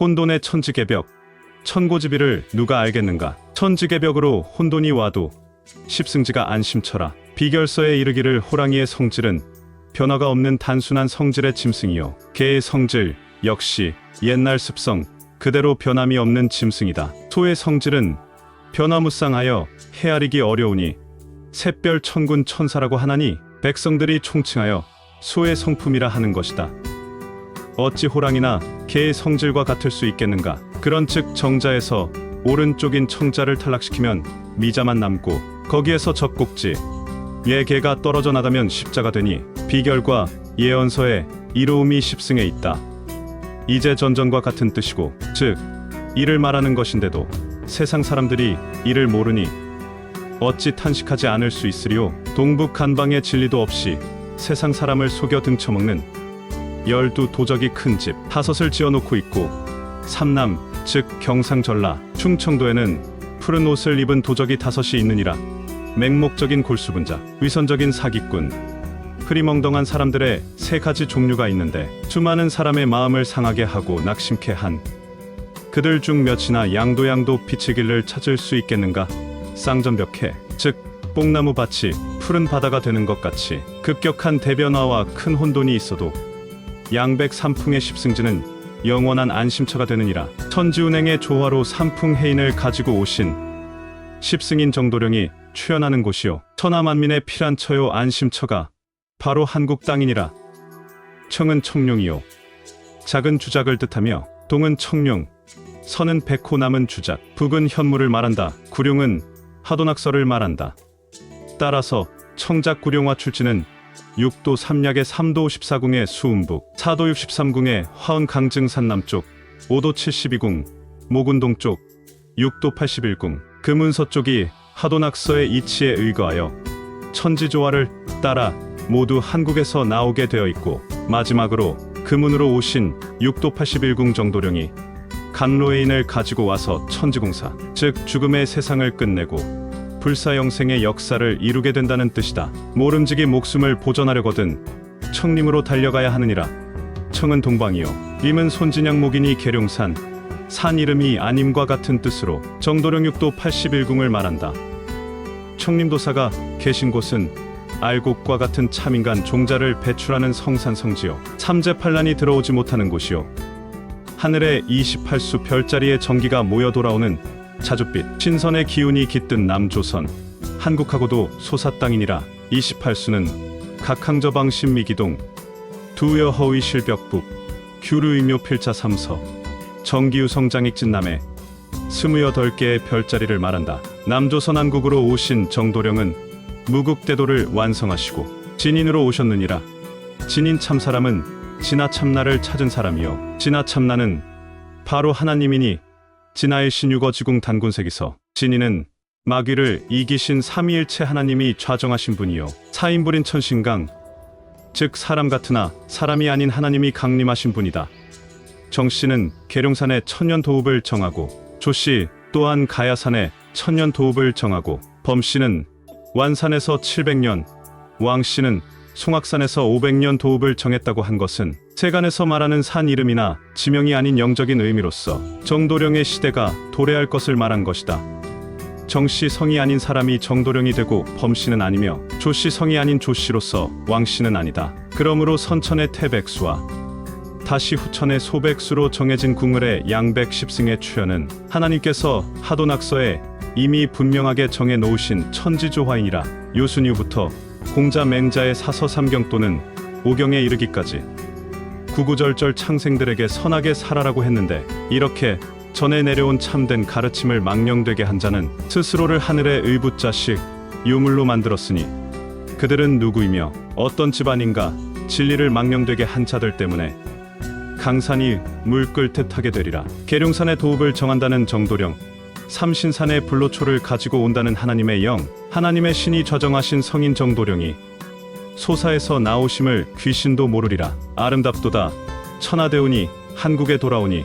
혼돈의 천지개 벽. 천고지비를 누가 알겠는가? 천지개 벽으로 혼돈이 와도 십승지가 안심쳐라. 비결서에 이르기를 호랑이의 성질은 변화가 없는 단순한 성질의 짐승이요. 개의 성질 역시 옛날 습성 그대로 변함이 없는 짐승이다. 소의 성질은 변화무쌍하여 헤아리기 어려우니 샛별 천군 천사라고 하나니 백성들이 총칭하여 소의 성품이라 하는 것이다 어찌 호랑이나 개의 성질과 같을 수 있겠는가? 그런즉 정자에서 오른쪽인 청자를 탈락시키면 미자만 남고 거기에서 적곡지 예 개가 떨어져 나가면 십자가 되니 비결과 예언서에 이로움이 십승에 있다. 이제 전전과 같은 뜻이고 즉 이를 말하는 것인데도 세상 사람들이 이를 모르니 어찌 탄식하지 않을 수 있으리요 동북 간방의 진리도 없이 세상 사람을 속여 등쳐먹는 열두 도적이 큰 집 다섯을 지어놓고 있고 삼남 즉 경상전라 충청도에는 푸른 옷을 입은 도적이 다섯이 있느니라. 맹목적인 골수분자 위선적인 사기꾼 흐리멍덩한 사람들의 세 가지 종류가 있는데 수많은 사람의 마음을 상하게 하고 낙심케 한 그들 중 몇이나 양도양도 빛의 길을 찾을 수 있겠는가? 쌍전벽해 즉 뽕나무 밭이 푸른 바다가 되는 것 같이 급격한 대변화와 큰 혼돈이 있어도 양백 삼풍의 십승지는 영원한 안심처가 되느니라. 천지운행의 조화로 삼풍해인을 가지고 오신 십승인 정도령이 출연하는 곳이요. 천하만민의 피란처요 안심처가 바로 한국 땅이니라. 청은 청룡이요. 작은 주작을 뜻하며 동은 청룡, 서는 백호 남은 주작, 북은 현무를 말한다. 구룡은 하도낙서를 말한다. 따라서 청작 구룡화 출지는 6도 삼략의 3도 14궁의 수음북, 4도 63궁의 화은 강증산 남쪽, 5도 72궁, 모군 동 쪽, 6도 81궁, 금은서 쪽이 하도낙서의 이치에 의거하여 천지조화를 따라 모두 한국에서 나오게 되어 있고 마지막으로 금운으로 오신 6도 81궁 정도령이 간로에인을 가지고 와서 천지공사, 즉 죽음의 세상을 끝내고 불사영생의 역사를 이루게 된다는 뜻이다. 모름지기 목숨을 보전하려거든 청림으로 달려가야 하느니라. 청은 동방이요. 임은 손진양 목이니 계룡산. 산 이름이 아님과 같은 뜻으로 정도령 육도 81궁을 말한다. 청림도사가 계신 곳은 알곡과 같은 참인간 종자를 배출하는 성산성지요. 삼재팔란이 들어오지 못하는 곳이요. 하늘에 28수 별자리의 전기가 모여 돌아오는 자줏빛 신선의 기운이 깃든 남조선. 한국하고도 소사 땅이니라. 28수는 각항저방 신미기동 두여 허위 실벽북 규르의묘 필자 삼서 정기유 성장익진남에 스무여덟 개의 별자리를 말한다. 남조선 한국으로 오신 정도령은 무국대도를 완성하시고 진인으로 오셨느니라. 진인 참사람은 진화 참나를 찾은 사람이요. 진화 참나는 바로 하나님이니 진화의 신유거 지궁 단군색이서 진이는 마귀를 이기신 삼위일체 하나님이 좌정하신 분이요 사인불인 천신강 즉 사람 같으나 사람이 아닌 하나님이 강림하신 분이다. 정 씨는 계룡산의 천년 도읍을 정하고 조 씨 또한 가야산의 천년 도읍을 정하고 범 씨는 완산에서 700년 왕 씨는 송악산에서 500년 도읍을 정했다고 한 것은 세간에서 말하는 산 이름이나 지명이 아닌 영적인 의미로서 정도령의 시대가 도래할 것을 말한 것이다. 정씨 성이 아닌 사람이 정도령이 되고 범씨는 아니며 조씨 성이 아닌 조씨로서 왕씨는 아니다. 그러므로 선천의 태백수와 다시 후천의 소백수로 정해진 궁을의 양백 십승의 출현은 하나님께서 하도낙서에 이미 분명하게 정해 놓으신 천지조화이니라 요순유부터 공자 맹자의 사서 삼경 또는 오경에 이르기까지 구구절절 창생들에게 선하게 살아라고 했는데 이렇게 전에 내려온 참된 가르침을 망령되게 한 자는 스스로를 하늘의 의붓자식 유물로 만들었으니 그들은 누구이며 어떤 집안인가 진리를 망령되게 한 자들 때문에 강산이 물끓 듯하게 되리라. 계룡산의 도읍을 정한다는 정도령 삼신산의 불로초를 가지고 온다는 하나님의 영 하나님의 신이 좌정하신 성인 정도령이 소사에서 나오심을 귀신도 모르리라. 아름답도다. 천하대운이 한국에 돌아오니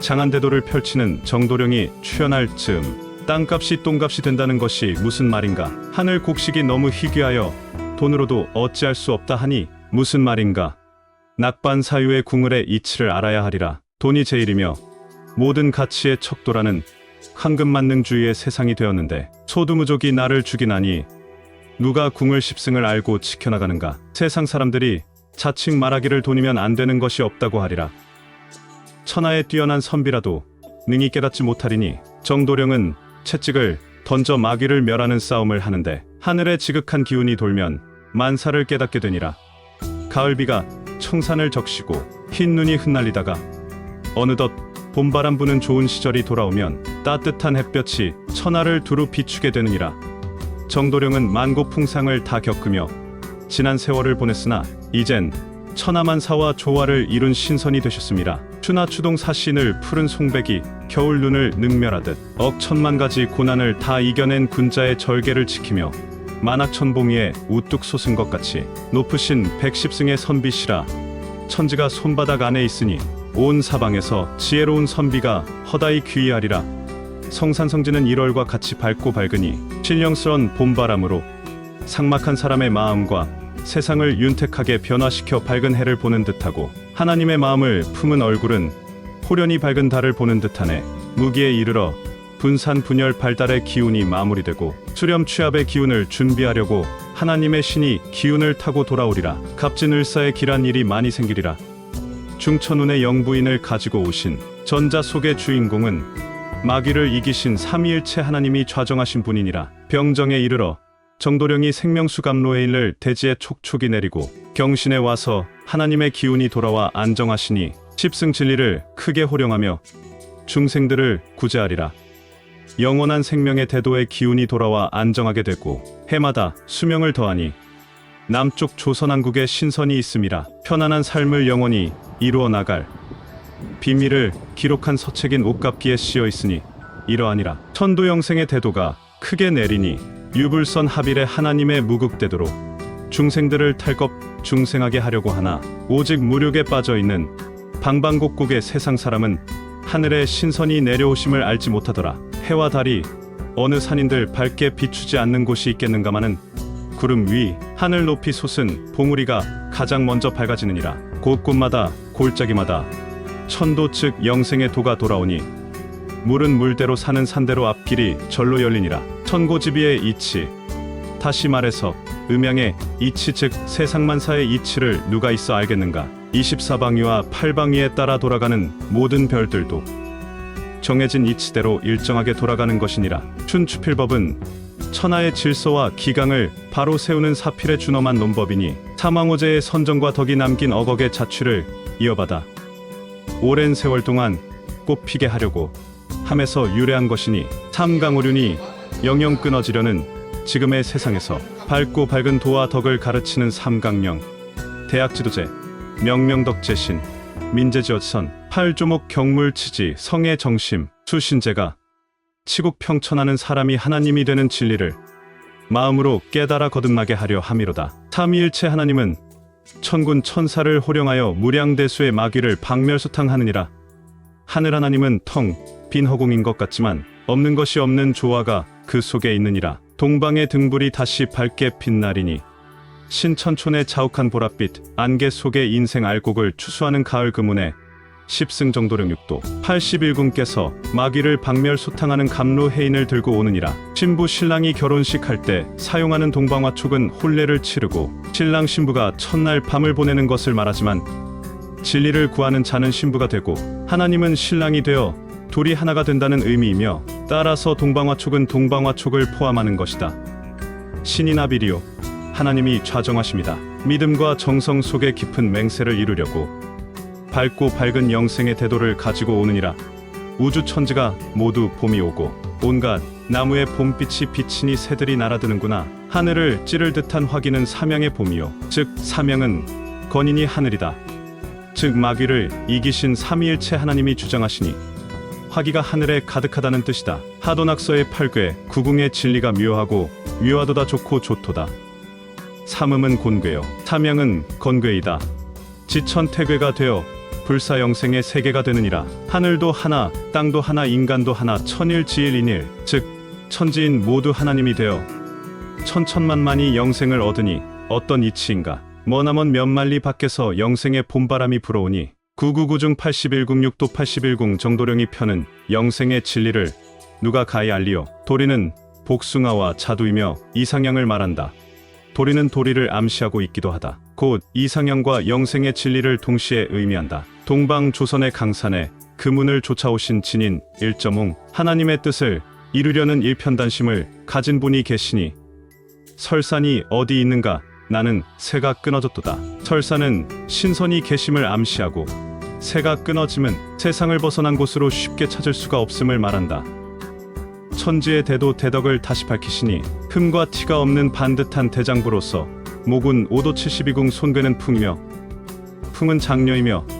장안대도를 펼치는 정도령이 출현할 즈음 땅값이 똥값이 된다는 것이 무슨 말인가? 하늘 곡식이 너무 희귀하여 돈으로도 어찌할 수 없다 하니 무슨 말인가? 낙반 사유의 궁을의 이치를 알아야 하리라. 돈이 제일이며 모든 가치의 척도라는 황금만능주의의 세상이 되었는데 소두무족이 나를 죽이나니 누가 궁을 십승을 알고 지켜나가는가? 세상 사람들이 자칭 말하기를 돈이면 안 되는 것이 없다고 하리라. 천하에 뛰어난 선비라도 능히 깨닫지 못하리니 정도령은 채찍을 던져 마귀를 멸하는 싸움을 하는데 하늘에 지극한 기운이 돌면 만사를 깨닫게 되니라. 가을비가 청산을 적시고 흰 눈이 흩날리다가 어느덧 봄바람 부는 좋은 시절이 돌아오면 따뜻한 햇볕이 천하를 두루 비추게 되느니라. 정도령은 만고풍상을 다 겪으며 지난 세월을 보냈으나 이젠 천하만사와 조화를 이룬 신선이 되셨습니다. 추나추동 사신을 푸른 송백이 겨울 눈을 능멸하듯 억천만 가지 고난을 다 이겨낸 군자의 절개를 지키며 만학천봉위에 우뚝 솟은 것 같이 높으신 백십승의 선비시라 천지가 손바닥 안에 있으니 온 사방에서 지혜로운 선비가 허다히 귀의하리라. 성산성지는 1월과 같이 밝고 밝으니 신령스런 봄바람으로 삭막한 사람의 마음과 세상을 윤택하게 변화시켜 밝은 해를 보는 듯하고 하나님의 마음을 품은 얼굴은 호련히 밝은 달을 보는 듯하네. 무기에 이르러 분산 분열 발달의 기운이 마무리되고 수렴 취합의 기운을 준비하려고 하나님의 신이 기운을 타고 돌아오리라. 갑진을사의 길한 일이 많이 생기리라. 중천운의 영부인을 가지고 오신 전자 속의 주인공은 마귀를 이기신 삼위일체 하나님이 좌정하신 분이니라. 병정에 이르러 정도령이 생명수 감로의 일을 대지에 촉촉이 내리고 경신에 와서 하나님의 기운이 돌아와 안정하시니 십승 진리를 크게 호령하며 중생들을 구제하리라. 영원한 생명의 대도의 기운이 돌아와 안정하게 되고 해마다 수명을 더하니 남쪽 조선왕국에 신선이 있음이라 편안한 삶을 영원히 이루어 나갈 비밀을 기록한 서책인 옥갑기에 씌어 있으니 이러하니라. 천도영생의 대도가 크게 내리니 유불선 합일의 하나님의 무극대도로 중생들을 탈겁 중생하게 하려고 하나 오직 무력에 빠져 있는 방방곡곡의 세상 사람은 하늘의 신선이 내려오심을 알지 못하더라. 해와 달이 어느 산인들 밝게 비추지 않는 곳이 있겠는가마는 구름 위 하늘 높이 솟은 봉우리가 가장 먼저 밝아지느니라. 곳곳마다 골짜기마다 천도 즉 영생의 도가 돌아오니 물은 물대로 사는 산대로 앞길이 절로 열리니라. 천고지비의 이치. 다시 말해서 음양의 이치 즉 세상만사의 이치를 누가 있어 알겠는가? 24방위와 8방위에 따라 돌아가는 모든 별들도 정해진 이치대로 일정하게 돌아가는 것이니라. 춘추필법은 천하의 질서와 기강을 바로 세우는 사필의 준엄한 논법이니 사망호제의 선정과 덕이 남긴 어걱의 자취를 이어받아 오랜 세월 동안 꽃피게 하려고 함에서 유래한 것이니 삼강오륜이 영영 끊어지려는 지금의 세상에서 밝고 밝은 도와 덕을 가르치는 삼강령 대학지도제 명명덕제신 민재지어선 팔조목 경물치지 성의 정심 수신제가 치국 평천하는 사람이 하나님이 되는 진리를 마음으로 깨달아 거듭나게 하려 함이로다. 삼위일체 하나님은 천군 천사를 호령하여 무량대수의 마귀를 박멸소탕하느니라. 하늘 하나님은 텅 빈 허공인 것 같지만 없는 것이 없는 조화가 그 속에 있느니라. 동방의 등불이 다시 밝게 빛나리니 신천촌의 자욱한 보랏빛 안개 속의 인생 알곡을 추수하는 가을 그문에 십승 정도령 육도 81군께서 마귀를 박멸 소탕하는 감로 해인을 들고 오느니라. 신부 신랑이 결혼식 할 때 사용하는 동방화촉은 혼례를 치르고 신랑 신부가 첫날 밤을 보내는 것을 말하지만 진리를 구하는 자는 신부가 되고 하나님은 신랑이 되어 둘이 하나가 된다는 의미이며 따라서 동방화촉은 동방화촉을 포함하는 것이다. 신이나비리오 하나님이 좌정하십니다. 믿음과 정성 속에 깊은 맹세를 이루려고 밝고 밝은 영생의 대도를 가지고 오느니라. 우주 천지가 모두 봄이 오고 온갖 나무의 봄빛이 비치니 새들이 날아드는구나. 하늘을 찌를 듯한 화기는 사명의 봄이요. 즉 사명은 건인이 하늘이다. 즉 마귀를 이기신 삼위일체 하나님이 주장하시니 화기가 하늘에 가득하다는 뜻이다. 하도낙서의 팔괘 구궁의 진리가 묘하고 묘하도다 좋고 좋도다. 삼음은 곤괴요. 사명은 건괴이다. 지천태괴가 되어 불사영생의 세계가 되느니라 하늘도 하나 땅도 하나 인간도 하나 천일지일인일 즉 천지인 모두 하나님이 되어 천천만만이 영생을 얻으니 어떤 이치인가 머나먼 몇 만리 밖에서 영생의 봄바람이 불어오니 999 중 8106도 8110 정도령이 펴는 영생의 진리를 누가 가히 알리오. 도리는 복숭아와 자두이며 이상향을 말한다. 도리는 도리를 암시하고 있기도 하다. 곧 이상향과 영생의 진리를 동시에 의미한다. 동방 조선의 강산에 금운을 쫓아오신 진인 일점웅 하나님의 뜻을 이루려는 일편단심을 가진 분이 계시니 설산이 어디 있는가 나는 새가 끊어졌도다. 설산은 신선이 계심을 암시하고 새가 끊어짐은 세상을 벗어난 곳으로 쉽게 찾을 수가 없음을 말한다. 천지의 대도 대덕을 다시 밝히시니 흠과 티가 없는 반듯한 대장부로서 목은 5도 72궁 손괴는 풍이며 풍은 장녀이며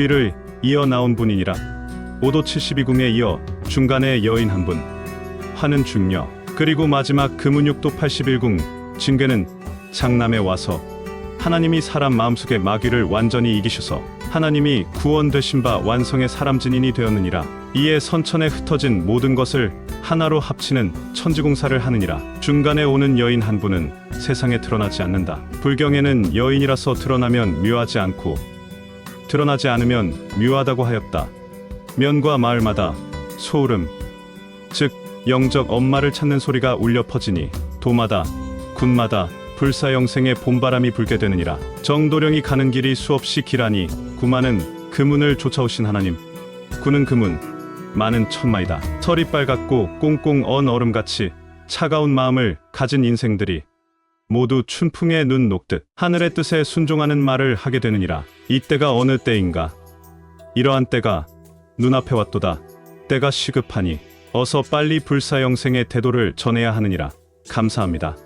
뒤를 이어 나온 분이니라. 5도 72궁에 이어 중간에 여인 한 분. 화는 중녀 그리고 마지막 금은 6도 81궁 징괴는 장남에 와서 하나님이 사람 마음속의 마귀를 완전히 이기셔서 하나님이 구원되신 바 완성의 사람 진인이 되었느니라. 이에 선천에 흩어진 모든 것을 하나로 합치는 천지공사를 하느니라. 중간에 오는 여인 한 분은 세상에 드러나지 않는다. 불경에는 여인이라서 드러나면 묘하지 않고 드러나지 않으면 묘하다고 하였다. 면과 마을마다 소울음 즉 영적 엄마를 찾는 소리가 울려 퍼지니 도마다 군마다 불사영생의 봄바람이 불게 되느니라. 정도령이 가는 길이 수없이 길하니 구마는 그문을 쫓아오신 하나님 구는 그문 많은 천마이다. 설이 빨갛고 꽁꽁 언 얼음같이 차가운 마음을 가진 인생들이 모두 춘풍에 눈 녹듯 하늘의 뜻에 순종하는 말을 하게 되느니라. 이때가 어느 때인가? 이러한 때가 눈앞에 왔도다. 때가 시급하니 어서 빨리 불사영생의 태도를 전해야 하느니라. 감사합니다